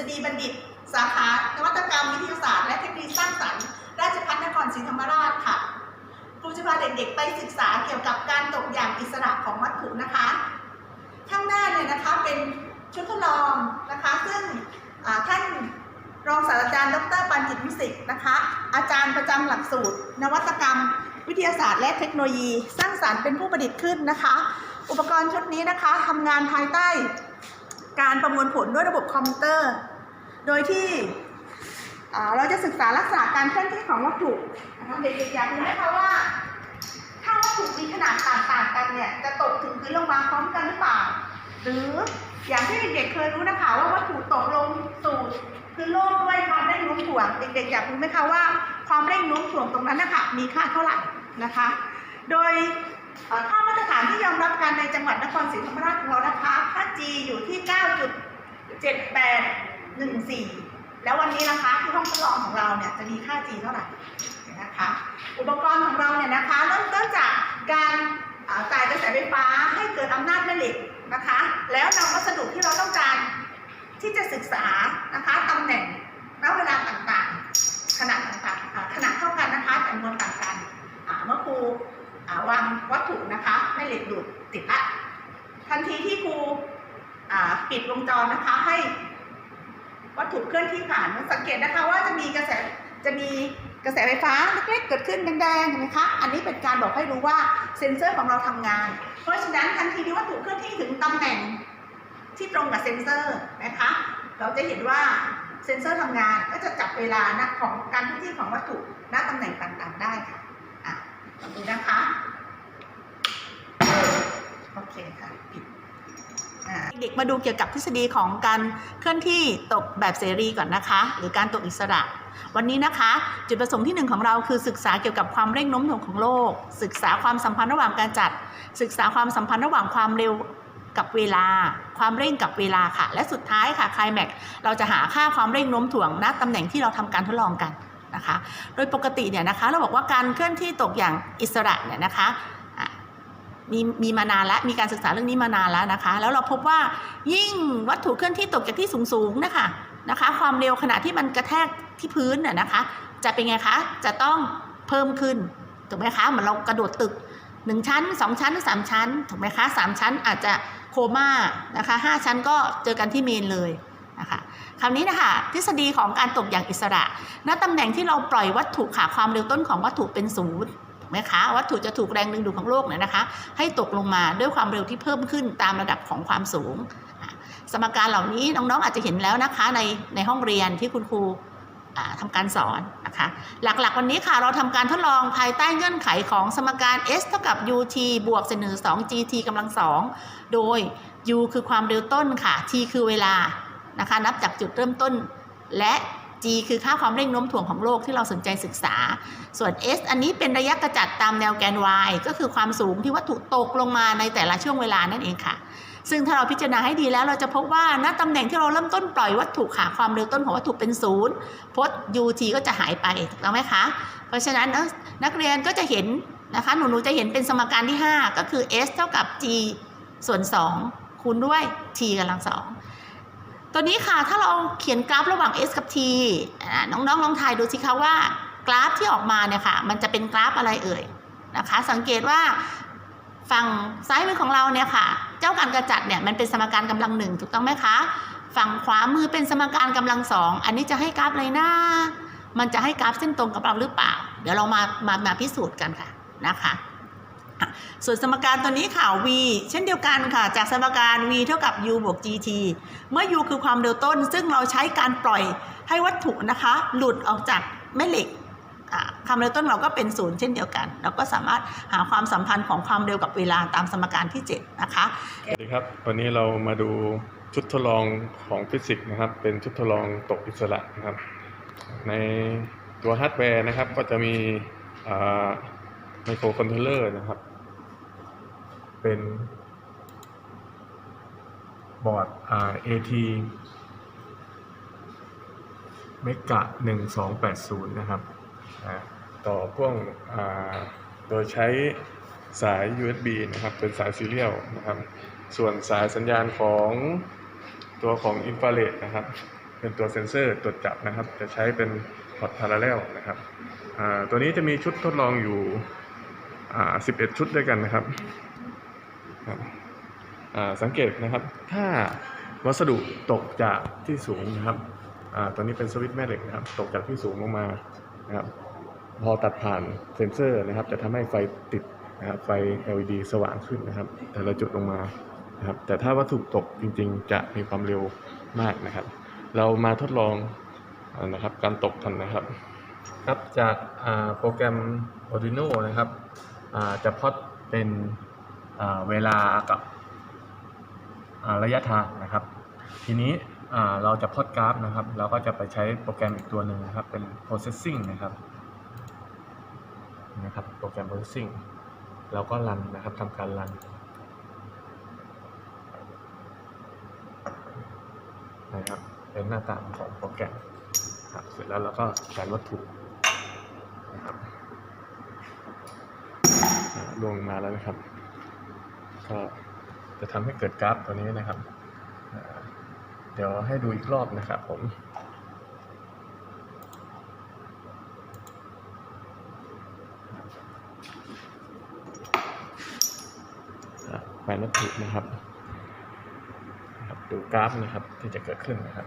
ษฎีบัณฑิต สาขานวัตกรรมวิทยาศาสตร์และเทคโนโลยีสร้างสรรค์ราชภัฏนครศรีธรรมราชค่ะครูจะพาเด็กๆไปศึกษาเกี่ยวกับการตกอย่างอิสระของวัตถุนะคะ ข้างหน้าเนี่ยนะคะเป็นชุดทดลองนะคะ ซึ่งท่านรองศาสตราจารย์ดรปันจิตวิสิทธิ์นะคะ อาจารย์ประจำหลักสูตร นวัตกรรม วิทยาศาสตร์และเทคโนโลยี สร้างสารรค์เป็นผู้ประดิษฐ์ขึ้นนะคะ อุปกรณ์ชุดนี้นะคะทำงานภายใต้ การประมวลผลด้วยระบบคอมพิวเตอร์ โดยที่เราจะศึกษาลักษณะการเคลื่อนที่ของวัตถุนะคะเด็กๆอยากรู้ไหมคะว่า ถ้าวัตถุมีขนาดต่างๆกันเนี่ยจะตกถึงพื้นลงมาพร้อมกันหรือเปล่า หรืออย่างที่เด็กๆเคยรู้นะคะว่าวัตถุตกลงสู่พื้นโลกด้วยความเร่งโน้มถ่วงเด็กๆอยากรู้ไหมคะว่าความเร่งโน้มถ่วงตรงนั้นนะคะมีค่าเท่าไหร่นะคะ โดยเอ่อค่ามาตรฐานที่ยอมรับกันในจังหวัดนครศรีธรรมราชของเรานะคะค่า G อยู่ที่ 9.78 9.7814แล้ววันนี้นะคะที่ห้องทดลองของเราเนี่ยจะมีค่า G เท่าไหร่นะคะ อุปกรณ์ของเราเนี่ยนะคะเริ่มต้นจากการจ่ายกระแสไฟฟ้าให้เกิดอำนาจแม่เหล็กนะคะ แล้วนำวัสดุที่เราต้องการที่จะศึกษานะคะตำแหน่งณเวลาต่างๆ ขนาดต่างๆขนาดเท่ากันนะคะจำนวนต่างกันเมื่อครูวางวัตถุนะคะแม่เหล็กดูดติดละทันทีที่ครูปิดวงจรนะคะให้ วัตถุเคลื่อนที่ผ่านสังเกตนะคะว่าจะมีกระแสจะมีกระแสไฟฟ้าเล็กๆเกิดขึ้นแดงๆเห็นไหมคะอันนี้เป็นการบอกให้รู้ว่าเซ็นเซอร์ของเราทำงาน เพราะฉะนั้นทันทีที่วัตถุเคลื่อนที่ถึงตำแหน่งที่ตรงกับเซ็นเซอร์นะคะเราจะเห็นว่าเซ็นเซอร์ทำงานก็จะจับเวลานะของการเคลื่อนที่ของวัตถุณตำแหน่งต่างๆได้ค่ะอะลองดูนะคะโอเคค่ะปิด อ่าเด็กมาดูเกี่ยวกับทฤษฎีของการเคลื่อนที่ตกแบบเสรีก่อนนะคะ หรือการตกอิสระ วันนี้นะคะ จุดประสงค์ที่หนึ่งของเราคือศึกษาเกี่ยวกับความเร่งโน้มถ่วงของโลก ศึกษาความสัมพันธ์ระหว่างการจัด ศึกษาความสัมพันธ์ระหว่างความเร็วกับเวลา ความเร่งกับเวลาค่ะ และสุดท้ายค่ะคลายแม็กเราจะหาค่าความเร่งโน้มถ่วงณตำแหน่งที่เราทำการทดลองกันนะคะ โดยปกติเนี่ยนะคะ เราบอกว่าการเคลื่อนที่ตกอย่างอิสระเนี่ยนะคะ มีมีมานานแล้วมีการศึกษาเรื่องนี้มานานแล้วนะคะ แล้วเราพบว่ายิ่งวัตถุเคลื่อนที่ตกจากที่สูงๆนะคะนะคะ ความเร็วขณะที่มันกระแทกที่พื้นน่ะนะคะ จะเป็นไงคะจะต้องเพิ่มขึ้นถูกไหมคะเหมือนเรากระโดดตึกหนึ่งชั้นสองชั้นสามชั้นถูกไหมคะสามชั้นอาจจะโคม่านะคะห้าชั้นก็เจอกันที่เมนเลยนะคะคราวนี้นะคะทฤษฎีของการตกอย่างอิสระ ณตำแหน่งที่เราปล่อยวัตถุค่ะความเร็วต้นของวัตถุเป็นศูนย์ ถูกไหมคะวัตถุจะถูกแรงดึงดูดของโลกเนี่ยนะคะ ให้ตกลงมาด้วยความเร็วที่เพิ่มขึ้นตามระดับของความสูง สมการเหล่านี้น้องๆอาจจะเห็นแล้วนะคะในในห้องเรียนที่คุณครูอ่าทำการสอนนะคะ หลักๆวันนี้ค่ะเราทำการทดลองภายใต้เงื่อนไขของสมการ s เท่ากับ ut บวกเศษหนึ่งสอง gt กำลังสองโดย u คือความเร็วต้นค่ะ t คือเวลานะคะ นับจากจุดเริ่มต้นและ g คือค่าความเร่งโน้มถ่วงของโลกที่เราสนใจศึกษา ส่วน s อันนี้เป็นระยะกระจัดตามแนวแกน y ก็คือความสูงที่วัตถุตกลงมาในแต่ละช่วงเวลานั่นเองค่ะ ซึ่งถ้าเราพิจารณาให้ดีแล้วเราจะพบว่าณตำแหน่งที่เราเริ่มต้นปล่อยวัตถุค่ะความเร็วต้นของวัตถุเป็นศูนย์พจน์ ut ก็จะหายไปถูกต้องไหมคะ เพราะฉะนั้นนักเรียนก็จะเห็นนะคะหนูๆจะเห็นเป็นสมการที่ 5 ก็คือ s เท่ากับ g ส่วน 2 คูณด้วย t กำลังสอง ตัวนี้ค่ะถ้าเราเขียนกราฟระหว่าง s กับ t น้องๆลองทายดูสิคะว่ากราฟที่ออกมาเนี่ยค่ะมันจะเป็นกราฟอะไรเอ่ยนะคะ สังเกตว่าฝั่งซ้ายมือของเราเนี่ยค่ะ เจ้าการกระจัดเนี่ยมันเป็นสมการกำลังหนึ่งถูกต้องไหมคะ ฝั่งขวามือเป็นสมการกำลังสองอันนี้จะให้กราฟอะไรนะมันจะให้กราฟเส้นตรงกับเราหรือเปล่า เดี๋ยวเรามามามาพิสูจน์กันค่ะนะคะ ส่วนสมการตัวนี้ค่ะ v เช่นเดียวกันค่ะ จากสมการ v เท่ากับ u บวก gt เมื่อ u คือความเร็วต้น ซึ่งเราใช้การปล่อยให้วัตถุนะคะ หลุดออกจากแม่เหล็กความเร็วต้นเราก็เป็นศูนย์เช่นเดียวกัน เราก็สามารถหาความสัมพันธ์ของความเร็วกับเวลาตามสมการที่ 7 นะคะ สวัสดีครับ วันนี้เรามาดูชุดทดลองของฟิสิกส์นะครับ เป็นชุดทดลองตกอิสระนะครับ ในตัวฮาร์ดแวร์นะครับก็จะมีไมโครคอนโทรลเลอร์นะครับ เป็นบอร์ดอ่า AT เมกะ1280 นะครับต่อพ่วงอ่าโดยใช้สาย USB นะครับ เป็นสายซีเรียลนะครับ ส่วนสายสัญญาณของตัวของอินฟราเรดนะครับ เป็นตัวเซ็นเซอร์ตรวจจับนะครับ จะใช้เป็นพอร์ตพาราเรลนะครับอ่าตัวนี้จะมีชุดทดลองอยู่อ่า11 ชุดด้วยกันนะครับ สังเกตนะครับ ถ้าวัสดุตกจากที่สูงนะครับอตัวนี้เป็นสวิตช์แม่เหล็กนะครับ ตกจากที่สูงลงมานะครับ พอตัดผ่านเซ็นเซอร์นะครับ จะทำให้ไฟติดนะครับไฟ LED สว่างขึ้นนะครับ แต่ละจุดลงมานะครับ แต่ถ้าวัตถุตกจริง ๆ จะมีความเร็วมากนะครับ เรามาทดลองอนะครับ การตกกันนะครับ ครับจากโปรแกรม Arduino นะครับจะพอตเป็น เวลากับระยะทางนะครับ ทีนี้เราจะพอตกราฟนะครับ เราก็จะไปใช้โปรแกรมอีกตัวหนึ่งนะครับ เป็น processing นะครับนะครับ โปรแกรม processing เราก็รันนะครับทำการรันนะครับเป็นหน้าตาของโปรแกรมครับเสร็จแล้วเราก็แทนวัตถุนะครับลงมาแล้วนะครับ ก็จะทำให้เกิดกราฟตัวนี้นะครับ เดี๋ยวให้ดูอีกรอบนะครับผมแขวนวัตถุนะครับนะครับ ดูกราฟนะครับที่จะเกิดขึ้นนะครับ